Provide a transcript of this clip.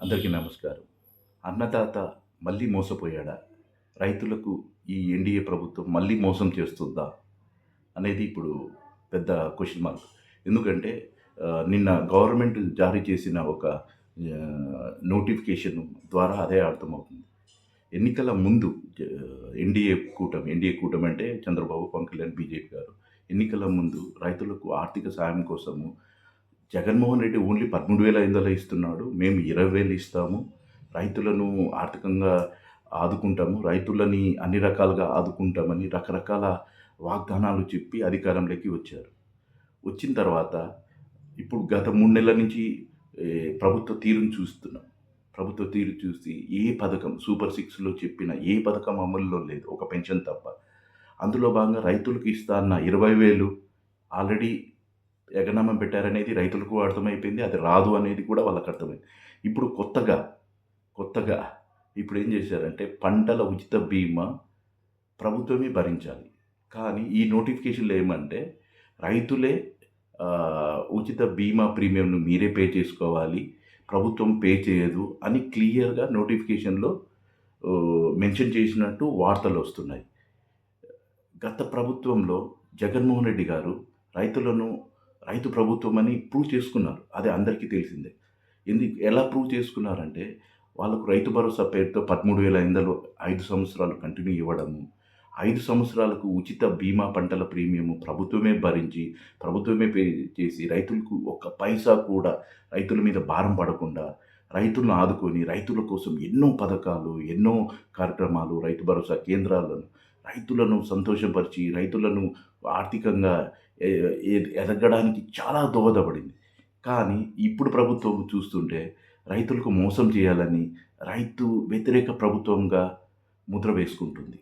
అందరికీ నమస్కారం. అన్నదాత మళ్ళీ మోసపోయాడా? రైతులకు ఈ ఎన్డీఏ ప్రభుత్వం మళ్ళీ మోసం చేస్తుందా? అనేది ఇప్పుడు పెద్ద క్వశ్చన్ మార్క్ ఎందుకంటే నిన్న గవర్నమెంట్ జారీ చేసిన ఒక నోటిఫికేషన్ ద్వారా అదే అర్థమవుతుంది. ఎన్నికల ముందు ఎన్డీఏ కూటమి ఎన్డీఏ కూటమి అంటే చంద్రబాబు పవన్ కళ్యాణ్ బీజేపీ గారు. ఎన్నికల ముందు రైతులకు ఆర్థిక సాయం కోసము జగన్మోహన్ రెడ్డి ఓన్లీ పదమూడు వేల ఐదు వందలు ఇస్తున్నాడు. మేము ఇరవై వేలు ఇస్తాము. రైతులను ఆర్థికంగా ఆదుకుంటాము. రైతులని అన్ని రకాలుగా ఆదుకుంటామని రకరకాల వాగ్దానాలు చెప్పి అధికారంలోకి వచ్చారు. వచ్చిన తర్వాత ఇప్పుడు గత మూడు నెలల నుంచి ప్రభుత్వ తీరును చూస్తున్నాం. ప్రభుత్వ తీరు చూసి ఏ పథకం సూపర్ సిక్స్లో చెప్పిన ఏ పథకం అమల్లో లేదు. ఒక పెన్షన్ తప్ప. అందులో భాగంగా రైతులకు ఇస్తా అన్న ఇరవై వేలు ఆల్రెడీ ఎగనామం పెట్టారనేది రైతులకు అర్థమైపోయింది అది రాదు అనేది కూడా వాళ్ళకి అర్థమైంది. ఇప్పుడు కొత్తగా కొత్తగా ఇప్పుడు ఏం చేశారంటే పంటల ఉచిత బీమా ప్రభుత్వమే భరించాలి. కానీ ఈ నోటిఫికేషన్లో ఏమంటే రైతులే ఉచిత బీమా ప్రీమియంను మీరే పే చేసుకోవాలి ప్రభుత్వం పే చేయదు అని క్లియర్గా నోటిఫికేషన్లో మెన్షన్ చేసినట్టు వార్తలు వస్తున్నాయి. గత ప్రభుత్వంలో జగన్మోహన్ రెడ్డి గారు రైతులను రైతు ప్రభుత్వం అని ప్రూవ్ చేసుకున్నారు. అది అందరికీ తెలిసిందే. ఎందుకు? ఎలా ప్రూవ్ చేసుకున్నారంటే వాళ్ళకు రైతు భరోసా పేరుతో పదమూడు వేల ఐదు ఐదు సంవత్సరాలు కంటిన్యూ ఇవ్వడము ఐదు సంవత్సరాలకు ఉచిత బీమా పంటల ప్రీమియము ప్రభుత్వమే భరించి ప్రభుత్వమే పే చేసి రైతులకు ఒక్క పైసా కూడా రైతుల మీద భారం పడకుండా రైతులను ఆదుకొని రైతుల కోసం ఎన్నో పథకాలు ఎన్నో కార్యక్రమాలు రైతు భరోసా కేంద్రాలను రైతులను సంతోషపరిచి రైతులను ఆర్థికంగా ఎదగడానికి చాలా దోహదపడింది. కానీ ఇప్పుడు ప్రభుత్వం చూస్తుంటే రైతులకు మోసం చేయాలని రైతు వ్యతిరేక ప్రభుత్వంగా ముద్ర వేసుకుంటుంది.